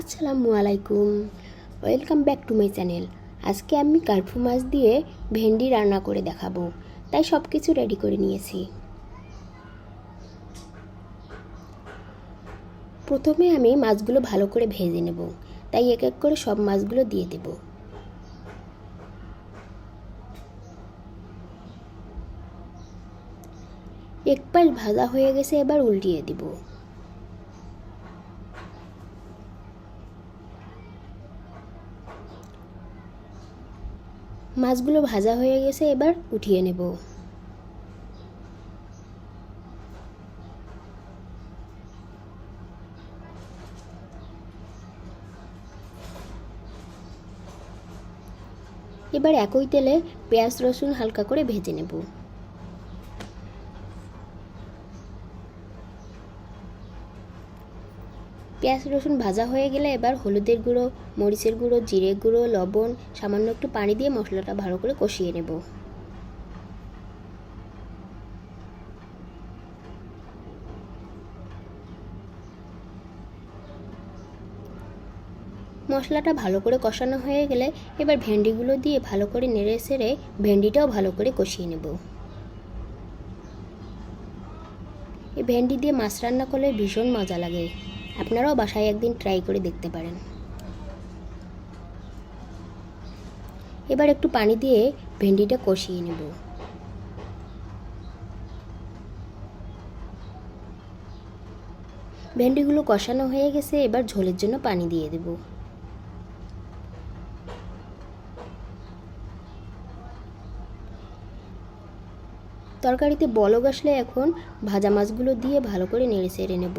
আসসালামু আলাইকুম। Welcome back to my channel আজকে আমি কার্ফু মাছ দিয়ে ভেন্ডি রান্না করে দেখাবো। তাই সব কিছু রেডি করে নিয়েছি। প্রথমে আমি মাছগুলো ভালো করে ভেজে নেব। তাই এক এক করে সব মাছগুলো দিয়ে দেব। এক পাশ ভাজা হয়ে গেছে, এবার উল্টিয়ে দিব। মাছগুলো ভাজা হয়ে গেছে, এবার উঠিয়ে নেব। এবার একই তেলে পেঁয়াজ রসুন হালকা করে ভেজে নেব। পেঁয়াজ, রসুন ভাজা হয়ে গেলে এবার হলুদের গুঁড়ো, মরিচের গুঁড়ো, জিরে গুঁড়ো, লবণ, সামান্য একটু পানি দিয়ে মশলাটা ভালো করে কষিয়ে নেব। মশলাটা ভালো করে কষানো হয়ে গেলে এবার ভেন্ডিগুলো দিয়ে ভালো করে নেড়ে সেড়ে ভেন্ডিটাও ভালো করে কষিয়ে নেব। এই ভেন্ডি দিয়ে মাছ রান্না করলে ভীষণ মজা লাগে। আপনারাও বাসায় একদিন ট্রাই করে দেখতে পারেন। এবার একটু পানি দিয়ে ভেন্ডিটা কষিয়ে নেব। ভেন্ডিগুলো কষানো হয়ে গেছে, এবার ঝোলের জন্য পানি দিয়ে দেব। তরকারিতে বলক আসলে এখন ভাজা মাছগুলো দিয়ে ভালো করে নেড়ে চেড়ে নেব।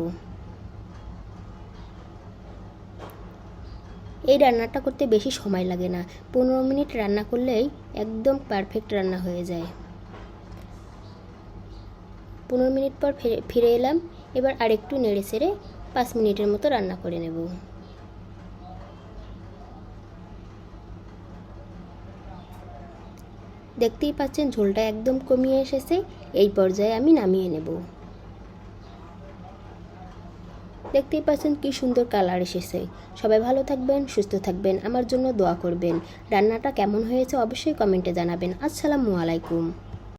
এই রান্নাটা করতে বেশি সময় লাগে না। পনেরো মিনিট রান্না করলেই একদম পারফেক্ট রান্না হয়ে যায়। পনেরো মিনিট পর ফিরে এলাম। এবার আরেকটু নেড়ে সেড়ে পাঁচ মিনিটের মতো রান্না করে নেব। দেখতেই পাচ্ছেন ঝোলটা একদম কমিয়ে এসেছে। এই পর্যায়ে আমি নামিয়ে নেব। দেখতেই পাচ্ছেন কি সুন্দর কালার এসেছে। সবাই ভালো থাকবেন, সুস্থ থাকবেন, আমার জন্য দোয়া করবেন। রান্নাটা কেমন হয়েছে অবশ্যই কমেন্টে জানাবেন। আসসালামু আলাইকুম।